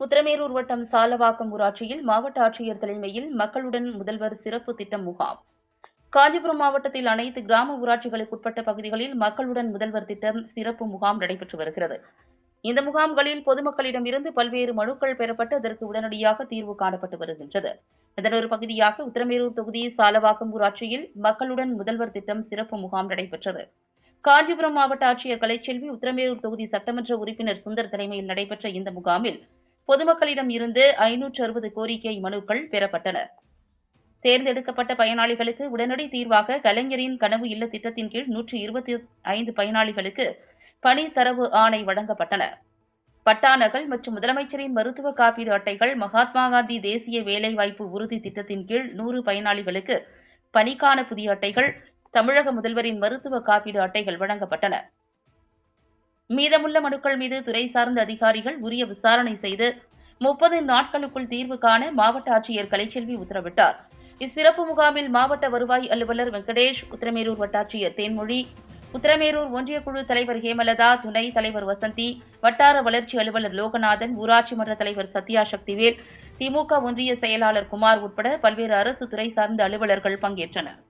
உத்தரமேரூர் வட்டம் சாலவாக்கம் ஊராட்சியில் மாவட்ட ஆட்சியர் தலைமையில் மக்களுடன் முதல்வர் சிறப்பு திட்டம் முகாம். காஞ்சிபுரம் மாவட்டத்தில் அனைத்து கிராம ஊராட்சிகளுக்குட்பட்ட பகுதிகளில் மக்களுடன் முதல்வர் திட்டம் சிறப்பு முகாம் நடைபெற்று வருகிறது. இந்த முகாம்களில் பொதுமக்களிடமிருந்து பல்வேறு மனுக்கள் பெறப்பட்டு அதற்கு உடனடியாக தீர்வு காணப்பட்டு வருகின்றது. இதன் ஒரு பகுதியாக உத்தரமேரூர் தொகுதி சாலவாக்கம் ஊராட்சியில் மக்களுடன் முதல்வர் திட்டம் சிறப்பு முகாம் நடைபெற்றது. காஞ்சிபுரம் மாவட்ட ஆட்சியர் கலைச்செல்வி உத்தரமேரூர் தொகுதி சட்டமன்ற உறுப்பினர் சுந்தர் தலைமையில் நடைபெற்ற இந்த முகாமில் பொதுமக்களிடம் இருந்து ஐநூற்று அறுபது கோரிக்கை மனுக்கள் பெறப்பட்டன. தேர்ந்தெடுக்கப்பட்ட பயனாளிகளுக்கு உடனடி தீர்வாக கலைஞரின் கனவு இல்ல திட்டத்தின் கீழ் நூற்றி இருபத்தி ஐந்து பயனாளிகளுக்கு பணி தரவு ஆணை வழங்கப்பட்டன. பட்டா நகல் மற்றும் முதலமைச்சரின் மருத்துவ காப்பீடு அட்டைகள் மகாத்மா காந்தி தேசிய வேலைவாய்ப்பு உறுதி திட்டத்தின் கீழ் நூறு பயனாளிகளுக்கு பணிக்கான புதிய அட்டைகள் தமிழக முதல்வரின் மருத்துவ காப்பீடு அட்டைகள் வழங்கப்பட்டன. மீதமுள்ள மனுக்கள் மீது துறை சார்ந்த அதிகாரிகள் உரிய விசாரணை செய்து முப்பது நாட்களுக்குள் தீர்வு காண மாவட்ட ஆட்சியர் கலைச்செல்வி உத்தரவிட்டார். இச்சிறப்பு முகாமில் மாவட்ட வருவாய் அலுவலர் வெங்கடேஷ் உத்தரமேரூர் வட்டாட்சியர் தேன்மொழி உத்தரமேரூர் ஒன்றிய குழு தலைவர் ஹேமலதா துணை தலைவர் வசந்தி வட்டார வளர்ச்சி அலுவலர் லோகநாதன் ஊராட்சி மன்ற தலைவர் சத்யா சக்திவேல் திமுக ஒன்றிய செயலாளர் குமார் உட்பட பல்வேறு அரசு துறை சார்ந்த அலுவலர்கள் பங்கேற்றனர்.